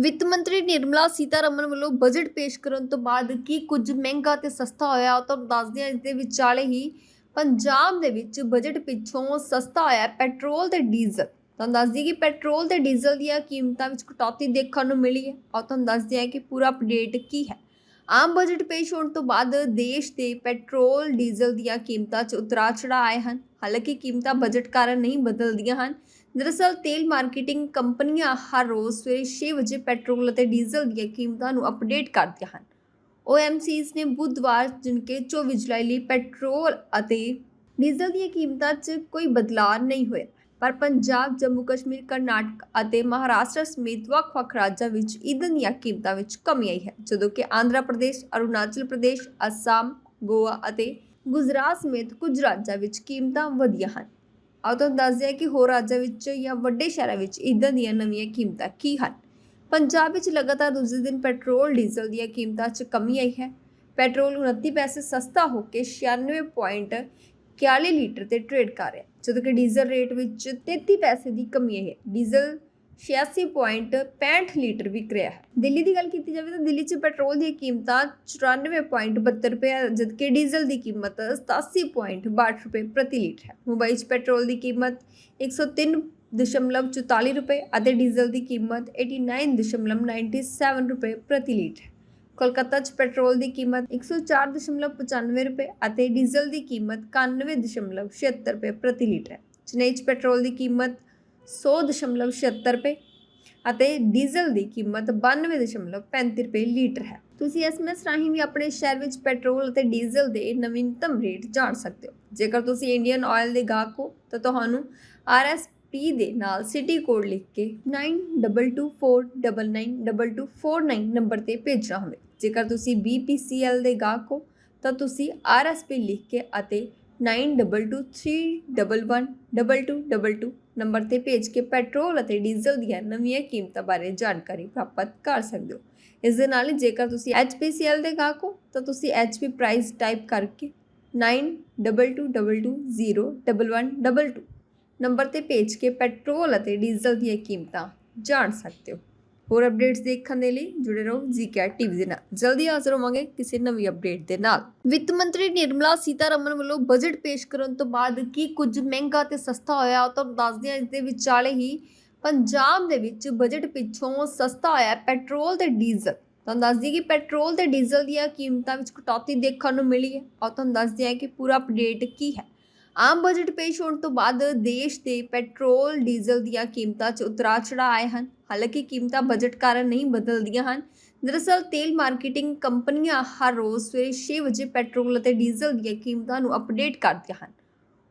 ਵਿੱਤ ਮੰਤਰੀ ਨਿਰਮਲਾ ਸੀਤਾਰਮਨ ਵੱਲੋਂ ਬਜਟ ਪੇਸ਼ ਕਰਨ ਤੋਂ ਬਾਅਦ ਕੀ ਕੁਝ ਮਹਿੰਗਾ ਤੇ ਸਸਤਾ ਹੋਇਆ ਉਹ ਤੁਹਾਨੂੰ ਦੱਸਦੇ ਹਾਂ ਇਸ ਦੇ ਵਿਚਾਲੇ ਹੀ ਪੰਜਾਬ ਦੇ ਵਿੱਚ ਬਜਟ ਪਿੱਛੋਂ ਸਸਤਾ ਹੋਇਆ ਪੈਟਰੋਲ ਤੇ ਡੀਜ਼ਲ। ਤੁਹਾਨੂੰ ਦੱਸ ਦਈਏ ਕਿ ਪੈਟਰੋਲ ਤੇ ਡੀਜ਼ਲ ਦੀਆਂ ਕੀਮਤਾਂ ਵਿੱਚ ਕਟੌਤੀ ਦੇਖਣ ਨੂੰ ਮਿਲੀ ਹੈ। ਔਰ ਤੁਹਾਨੂੰ ਦੱਸਦੇ ਹਾਂ ਕਿ ਪੂਰਾ ਅਪਡੇਟ ਕੀ ਹੈ। ਆਮ ਬਜਟ ਪੇਸ਼ ਹੋਣ ਤੋਂ ਬਾਅਦ ਦੇਸ਼ ਦੇ ਪੈਟਰੋਲ, ਡੀਜ਼ਲ ਦੀਆਂ ਕੀਮਤਾਂ 'ਚ ਉਤਰਾਅ ਚੜ੍ਹਾਅ ਆਏ ਹਨ। ਹਾਲਾਂਕਿ ਕੀਮਤਾਂ ਬਜਟ ਕਾਰਨ ਨਹੀਂ ਬਦਲਦੀਆਂ ਹਨ। ਦਰਅਸਲ ਤੇਲ ਮਾਰਕੀਟਿੰਗ ਕੰਪਨੀਆਂ ਹਰ ਰੋਜ਼ ਸਵੇਰੇ 6 ਵਜੇ ਪੈਟਰੋਲ ਅਤੇ ਡੀਜ਼ਲ ਦੀਆਂ ਕੀਮਤਾਂ ਨੂੰ ਅਪਡੇਟ ਕਰਦੀਆਂ ਹਨ। OMCs ਨੇ ਬੁੱਧਵਾਰ ਜਿਨਕੇ 24 ਜੁਲਾਈ ਲਈ ਪੈਟਰੋਲ ਅਤੇ ਡੀਜ਼ਲ ਦੀਆਂ ਕੀਮਤਾਂ 'ਚ ਕੋਈ ਬਦਲਾਅ ਨਹੀਂ ਹੋਇਆ। ਪਰ ਪੰਜਾਬ, ਜੰਮੂ ਕਸ਼ਮੀਰ, ਕਰਨਾਟਕ ਅਤੇ ਮਹਾਰਾਸ਼ਟਰ ਸਮੇਤ ਵੱਖ-ਵੱਖ ਰਾਜਾਂ ਵਿੱਚ ਈਂਧਨ ਦੀਆਂ ਕੀਮਤਾਂ ਵਿੱਚ ਕਮੀ ਆਈ ਹੈ। ਜਦੋਂ ਕਿ ਆਂਧਰਾ ਪ੍ਰਦੇਸ਼, ਅਰੁਣਾਚਲ ਪ੍ਰਦੇਸ਼, ਅਸਾਮ, ਗੋਆ ਅਤੇ ਗੁਜਰਾਤ ਸਮੇਤ ਕੁਝ ਰਾਜਾਂ ਵਿੱਚ ਕੀਮਤਾਂ ਵਧੀਆਂ ਹਨ। ਆਓ ਤੁਹਾਨੂੰ ਦੱਸਦੇ ਹਾਂ ਕਿ ਹੋਰ ਰਾਜਾਂ ਵਿੱਚ ਜਾਂ ਵੱਡੇ ਸ਼ਹਿਰਾਂ ਵਿੱਚ ਈਂਧਨ ਦੀਆਂ ਨਵੀਆਂ ਕੀਮਤਾਂ ਕੀ ਹਨ? ਪੰਜਾਬ ਵਿੱਚ ਲਗਾਤਾਰ ਦੂਜੇ ਦਿਨ ਪੈਟਰੋਲ, ਡੀਜ਼ਲ ਦੀਆਂ ਕੀਮਤਾਂ 'ਚ ਕਮੀ ਆਈ ਹੈ। ਪੈਟਰੋਲ 29 ਪੈਸੇ ਸਸਤਾ ਹੋ ਕੇ 96.41 ਲੀਟਰ ਤੇ ਟ੍ਰੇਡ ਕਰ ਰਿਹਾ ਜਦੋਂ ਕਿ ਡੀਜ਼ਲ ਰੇਟ ਵਿੱਚ 33 ਪੈਸੇ ਦੀ ਕਮੀ ਆਈ ਹੈ। ਡੀਜ਼ਲ 86.65 ਲੀਟਰ ਵਿਕ ਰਿਹਾ ਹੈ। ਦਿੱਲੀ ਦੀ ਗੱਲ ਕੀਤੀ ਜਾਵੇ ਤਾਂ ਦਿੱਲੀ 'ਚ ਪੈਟਰੋਲ ਦੀਆਂ ਕੀਮਤਾਂ 94.72 ਰੁਪਏ ਜਦਕਿ ਡੀਜ਼ਲ ਦੀ ਕੀਮਤ 87.62 ਰੁਪਏ ਪ੍ਰਤੀ ਲੀਟਰ ਹੈ। ਮੁੰਬਈ 'ਚ ਪੈਟਰੋਲ ਦੀ ਕੀਮਤ 103.44 ਰੁਪਏ ਅਤੇ ਡੀਜ਼ਲ ਦੀ ਕੀਮਤ 89.97 ਰੁਪਏ ਪ੍ਰਤੀ ਲੀਟਰ ਹੈ। ਕੋਲਕਾਤਾ 'ਚ ਪੈਟਰੋਲ ਦੀ ਕੀਮਤ 104.95 ਰੁਪਏ ਅਤੇ ਡੀਜ਼ਲ ਦੀ ਕੀਮਤ 91.76 ਰੁਪਏ ਪ੍ਰਤੀ ਲੀਟਰ ਹੈ। ਚੇਨਈ 'ਚ ਪੈਟਰੋਲ ਦੀ ਕੀਮਤ 100.76 ਰੁਪਏ ਅਤੇ ਡੀਜ਼ਲ ਦੀ ਕੀਮਤ 92.35 ਰੁਪਏ ਲੀਟਰ ਹੈ। ਤੁਸੀਂ ਐਸਐਮਐਸ ਰਾਹੀਂ ਵੀ ਆਪਣੇ ਸ਼ਹਿਰ ਵਿੱਚ ਪੈਟਰੋਲ ਅਤੇ ਡੀਜ਼ਲ ਦੇ ਨਵੀਨਤਮ ਰੇਟ ਜਾਣ ਸਕਦੇ ਹੋ। ਜੇਕਰ ਤੁਸੀਂ ਇੰਡੀਅਨ ਆਇਲ ਦੇ ਗਾਹਕ ਹੋ, ਤਾਂ ਤੁਹਾਨੂੰ ਆਰਐਸਪੀ ਦੇ ਨਾਲ ਸਿਟੀ ਕੋਡ ਲਿਖ ਕੇ 9224992249 ਨੰਬਰ ਤੇ ਭੇਜਣਾ ਹੋਵੇ। ਜੇਕਰ ਤੁਸੀਂ BPCL ਦੇ ਗਾਹਕ ਹੋ, ਤਾਂ ਤੁਸੀਂ ਆਰਐਸਪੀ ਲਿਖ ਕੇ ਅਤੇ 9223112222 ਨੰਬਰ ਤੇ ਭੇਜ ਕੇ ਪੈਟਰੋਲ ਅਤੇ ਡੀਜ਼ਲ ਦੀਆਂ ਨਵੀਆਂ ਕੀਮਤਾਂ ਬਾਰੇ ਜਾਣਕਾਰੀ ਪ੍ਰਾਪਤ ਕਰ ਸਕਦੇ ਹੋ ਇਸ ਦੇ ਨਾਲ ਹੀ ਜੇਕਰ ਤੁਸੀਂ HPCL ਦੇ ਗਾਹਕ ਹੋ ਤਾਂ ਤੁਸੀਂ HP ਪ੍ਰਾਈਸ ਟਾਈਪ ਕਰਕੇ 9222201122 ਨੰਬਰ ਤੇ ਭੇਜ ਕੇ ਪੈਟਰੋਲ ਅਤੇ ਡੀਜ਼ਲ ਦੀਆਂ ਕੀਮਤਾਂ ਜਾਣ ਸਕਦੇ ਹੋ ਹੋਰ ਅਪਡੇਟਸ ਦੇਖਣ ਦੇ ਲਈ ਜੁੜੇ ਰਹੋ ਜੀਕੈਟ ਟੀਵੀ ਦੇ ਨਾਲ। ਜਲਦੀ ਹਾਜ਼ਰ ਹੋਵਾਂਗੇ ਕਿਸੇ ਨਵੀਂ ਅਪਡੇਟ ਦੇ ਨਾਲ। ਵਿੱਤ ਮੰਤਰੀ ਨਿਰਮਲਾ ਸੀਤਾਰਮਨ ਵੱਲੋਂ ਬਜਟ ਪੇਸ਼ ਕਰਨ ਤੋਂ ਬਾਅਦ ਕੀ ਕੁਝ ਮਹਿੰਗਾ ਤੇ ਸਸਤਾ ਹੋਇਆ ਉਹ ਤੁਹਾਨੂੰ ਦੱਸਦੇ ਹਾਂ। ਇਸ ਦੇ ਵਿਚਾਲੇ ਹੀ ਪੰਜਾਬ ਦੇ ਵਿੱਚ ਬਜਟ ਪਿੱਛੋਂ ਸਸਤਾ ਹੋਇਆ ਪੈਟਰੋਲ ਤੇ ਡੀਜ਼ਲ। ਤੁਹਾਨੂੰ ਦੱਸ ਦਈਏ ਕਿ ਪੈਟਰੋਲ ਤੇ ਡੀਜ਼ਲ ਦੀਆਂ ਕੀਮਤਾਂ ਵਿੱਚ ਕਟੌਤੀ ਦੇਖਣ ਨੂੰ ਮਿਲੀ ਹੈ। ਔਰ ਤੁਹਾਨੂੰ ਦੱਸਦੇ ਹਾਂ ਕਿ ਪੂਰਾ ਅਪਡੇਟ ਕੀ ਹੈ। ਆਮ ਬਜਟ ਪੇਸ਼ ਹੋਣ ਤੋਂ ਬਾਅਦ ਦੇਸ਼ ਦੇ ਪੈਟਰੋਲ, ਡੀਜ਼ਲ ਦੀਆਂ ਕੀਮਤਾਂ 'ਚ ਉਤਰਾਅ ਚੜ੍ਹਾਅ ਆਏ ਹਨ। ਹਾਲਾਂਕਿ ਕੀਮਤਾਂ ਬਜਟ ਕਾਰਨ ਨਹੀਂ ਬਦਲਦੀਆਂ ਹਨ। ਦਰਅਸਲ, ਤੇਲ ਮਾਰਕੀਟਿੰਗ ਕੰਪਨੀਆਂ ਹਰ ਰੋਜ਼ ਸਵੇਰੇ 6 ਵਜੇ ਪੈਟਰੋਲ ਅਤੇ ਡੀਜ਼ਲ ਦੀਆਂ ਕੀਮਤਾਂ ਨੂੰ ਅਪਡੇਟ ਕਰਦੀਆਂ ਹਨ।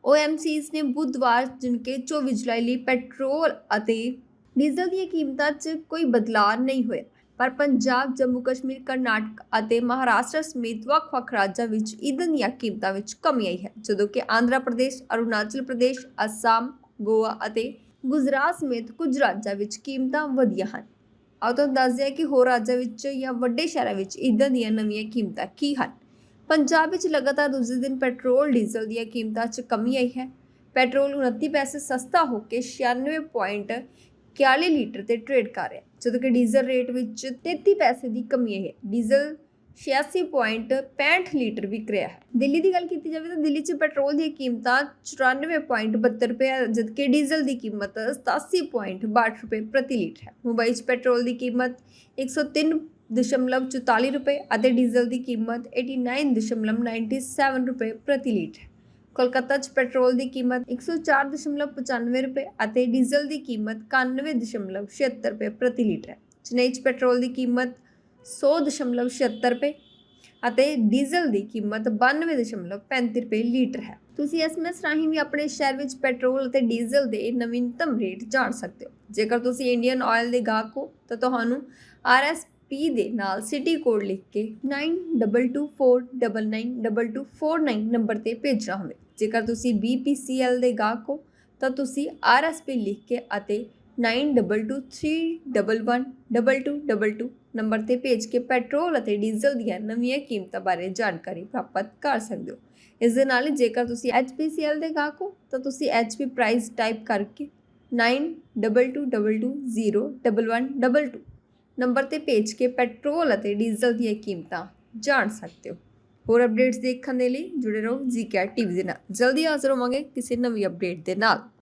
OMCs ਨੇ ਬੁੱਧਵਾਰ ਜਿਨਕੇ 24 ਜੁਲਾਈ ਲਈ ਪੈਟਰੋਲ ਅਤੇ ਡੀਜ਼ਲ ਦੀਆਂ ਕੀਮਤਾਂ 'ਚ ਕੋਈ ਬਦਲਾਅ ਨਹੀਂ ਹੋਇਆ। ਪਰ ਪੰਜਾਬ, ਜੰਮੂ, ਕਸ਼ਮੀਰ, ਕਰਨਾਟਕ ਅਤੇ ਮਹਾਰਾਸ਼ਟਰ ਸਮੇਤ ਵੱਖ-ਵੱਖ ਰਾਜਾਂ ਵਿੱਚ ਈਂਧਨ ਦੀਆਂ ਕੀਮਤਾਂ ਵਿੱਚ ਕਮੀ ਆਈ ਹੈ। ਜਦੋਂ ਕਿ ਆਂਧਰਾ ਪ੍ਰਦੇਸ਼, ਅਰੁਣਾਚਲ ਪ੍ਰਦੇਸ਼, ਅਸਾਮ, ਗੋਆ ਅਤੇ ਗੁਜਰਾਤ ਸਮੇਤ ਕੁਝ ਰਾਜਾਂ ਵਿੱਚ ਕੀਮਤਾਂ ਵਧੀਆਂ ਹਨ। ਆਓ ਤੁਹਾਨੂੰ ਦੱਸਦੇ ਹਾਂ ਕਿ ਹੋਰ ਰਾਜਾਂ ਵਿੱਚ ਜਾਂ ਵੱਡੇ ਸ਼ਹਿਰਾਂ ਵਿੱਚ ਈਂਧਨ ਦੀਆਂ ਨਵੀਆਂ ਕੀਮਤਾਂ ਕੀ ਹਨ? ਪੰਜਾਬ ਵਿੱਚ ਲਗਾਤਾਰ ਦੂਜੇ ਦਿਨ ਪੈਟਰੋਲ, ਡੀਜ਼ਲ ਦੀਆਂ ਕੀਮਤਾਂ 'ਚ ਕਮੀ ਆਈ ਹੈ। ਪੈਟਰੋਲ 29 ਪੈਸੇ ਸਸਤਾ ਹੋ ਕੇ 96.41 ਲੀਟਰ ਤੇ ਟ੍ਰੇਡ ਕਰ ਰਿਹਾ ਜਦੋਂ ਕਿ ਡੀਜ਼ਲ ਰੇਟ ਵਿੱਚ 33 ਪੈਸੇ ਦੀ ਕਮੀ ਆਈ ਹੈ। ਡੀਜ਼ਲ 86.65 ਲੀਟਰ ਵਿਕ ਰਿਹਾ ਹੈ। ਦਿੱਲੀ ਦੀ ਗੱਲ ਕੀਤੀ ਜਾਵੇ ਤਾਂ ਦਿੱਲੀ 'ਚ ਪੈਟਰੋਲ ਦੀਆਂ ਕੀਮਤਾਂ 94.72 ਰੁਪਏ ਹੈ, ਜਦਕਿ ਡੀਜ਼ਲ ਦੀ ਕੀਮਤ 87.62 ਰੁਪਏ ਪ੍ਰਤੀ ਲੀਟਰ ਹੈ। ਮੁੰਬਈ 'ਚ ਪੈਟਰੋਲ ਦੀ ਕੀਮਤ 103.44 ਰੁਪਏ ਅਤੇ ਡੀਜ਼ਲ ਦੀ ਕੀਮਤ 89.97 ਰੁਪਏ ਪ੍ਰਤੀ ਲੀਟਰ ਹੈ। ਕੋਲਕਾਤਾ 'ਚ ਪੈਟਰੋਲ ਦੀ ਕੀਮਤ 104.95 ਰੁਪਏ ਅਤੇ ਡੀਜ਼ਲ ਦੀ ਕੀਮਤ 91.76 ਰੁਪਏ ਪ੍ਰਤੀ ਲੀਟਰ ਹੈ। ਚੇਨਈ 'ਚ ਪੈਟਰੋਲ ਦੀ ਕੀਮਤ 100.76 ਰੁਪਏ ਅਤੇ ਡੀਜ਼ਲ ਦੀ ਕੀਮਤ 92.35 ਰੁਪਏ ਲੀਟਰ ਹੈ। ਤੁਸੀਂ ਐਸਐਮਐਸ ਰਾਹੀਂ ਵੀ ਆਪਣੇ ਸ਼ਹਿਰ ਵਿੱਚ ਪੈਟਰੋਲ ਅਤੇ ਡੀਜ਼ਲ ਦੇ ਨਵੀਨਤਮ ਰੇਟ ਜਾਣ ਸਕਦੇ ਹੋ। ਜੇਕਰ ਤੁਸੀਂ ਇੰਡੀਅਨ ਆਇਲ ਦੇ ਗਾਹਕ ਹੋ, ਤਾਂ ਤੁਹਾਨੂੰ ਆਰਐਸਪੀ ਦੇ ਨਾਲ ਸਿਟੀ ਕੋਡ ਲਿਖ ਕੇ 9224992249 ਨੰਬਰ ਤੇ ਭੇਜਣਾ ਹੋਵੇ। ਜੇਕਰ ਤੁਸੀਂ BPCL ਦੇ ਗਾਹਕ ਹੋ, ਤਾਂ ਤੁਸੀਂ ਆਰਐਸਪੀ ਲਿਖ ਕੇ ਅਤੇ 9223112222 ਨੰਬਰ ਤੇ ਭੇਜ ਕੇ ਪੈਟਰੋਲ ਅਤੇ ਡੀਜ਼ਲ ਦੀਆਂ ਨਵੀਆਂ ਕੀਮਤਾਂ ਬਾਰੇ ਜਾਣਕਾਰੀ ਪ੍ਰਾਪਤ ਕਰ ਸਕਦੇ ਹੋ। ਇਸ ਦੇ ਨਾਲ ਜੇਕਰ ਤੁਸੀਂ HPCL ਦੇ ਗਾਹਕ ਹੋ, ਤਾਂ ਤੁਸੀਂ HP ਪ੍ਰਾਈਸ ਟਾਈਪ ਕਰਕੇ 9222201122 ਨੰਬਰ ਤੇ ਭੇਜ ਕੇ ਪੈਟਰੋਲ ਅਤੇ ਡੀਜ਼ਲ ਦੀਆਂ ਕੀਮਤਾਂ ਜਾਣ ਸਕਦੇ ਹੋ। ਹੋਰ ਅਪਡੇਟਸ ਦੇਖਣ ਦੇ ਲਈ ਜੁੜੇ ਰਹੋ ਜ਼ੀਕੈਟ ਟੀਵੀ ਦੇ ਨਾਲ। ਜਲਦੀ ਹਾਜ਼ਰ ਹੋਵਾਂਗੇ ਕਿਸੇ ਨਵੀਂ ਅਪਡੇਟ ਦੇ ਨਾਲ।